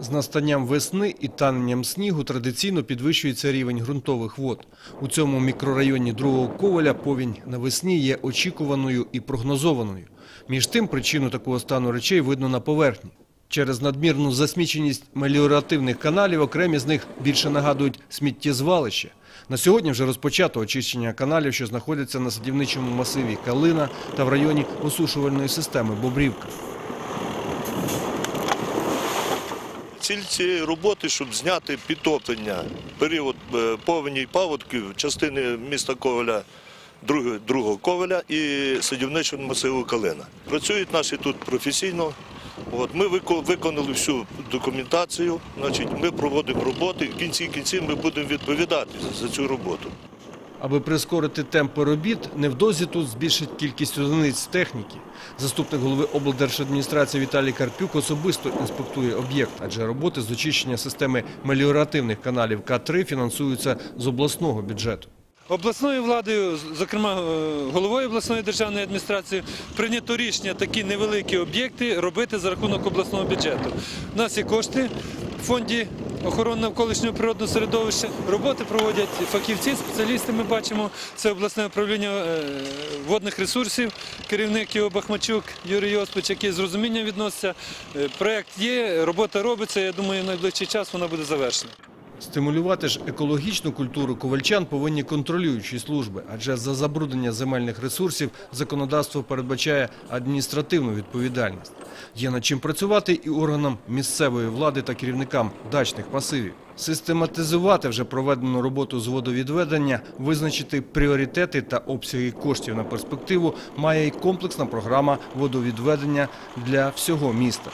З настанням весни і таненням снігу традиційно підвищується рівень ґрунтових вод. У цьому мікрорайоні другого коваля повінь навесні є очікуваною і прогнозованою. Між тим, причину такого стану речей видно на поверхні. Через надмірну засміченість меліоративних каналів окремі з них більше нагадують сміттєзвалище. На сьогодні вже розпочато очищення каналів, що знаходяться на садівничому масиві Калина та в районі осушувальної системи Бобрівка. Ціль цієї роботи, щоб зняти підтоплення, період е, повені й паводків частини міста Коваля, другого Коваля і садівничого масиву Калина. Працюють наші тут професійно. От, ми виконали всю документацію, значить, ми проводимо роботи, в кінці кінців ми будемо відповідати за цю роботу. Аби прискорити темпи робіт, невдовзі тут збільшить кількість одиниць техніки. Заступник голови облдержадміністрації Віталій Карпюк особисто інспектує об'єкт, адже роботи з очищення системи меліоративних каналів К3 фінансуються з обласного бюджету. Обласною владою, зокрема е, головою обласної державної адміністрації, прийнято рішення такі невеликі об'єкти робити за рахунок обласного бюджету. У нас є кошти в фонді охорони навколишнього природного середовища. Роботи проводять фахівці, спеціалісти. Ми бачимо це обласне управління е, водних ресурсів, керівник його Бахмачук Юрій Йосипович, який з розумінням відноситься. Е, Проект є, робота робиться. Я думаю, в найближчий час вона буде завершена. Стимулювати ж екологічну культуру ковальчан повинні контролюючі служби, адже за забруднення земельних ресурсів законодавство передбачає адміністративну відповідальність. Є над чим працювати і органам місцевої влади та керівникам дачних масивів. Систематизувати вже проведену роботу з водовідведення, визначити пріоритети та обсяги коштів на перспективу має й комплексна програма водовідведення для всього міста.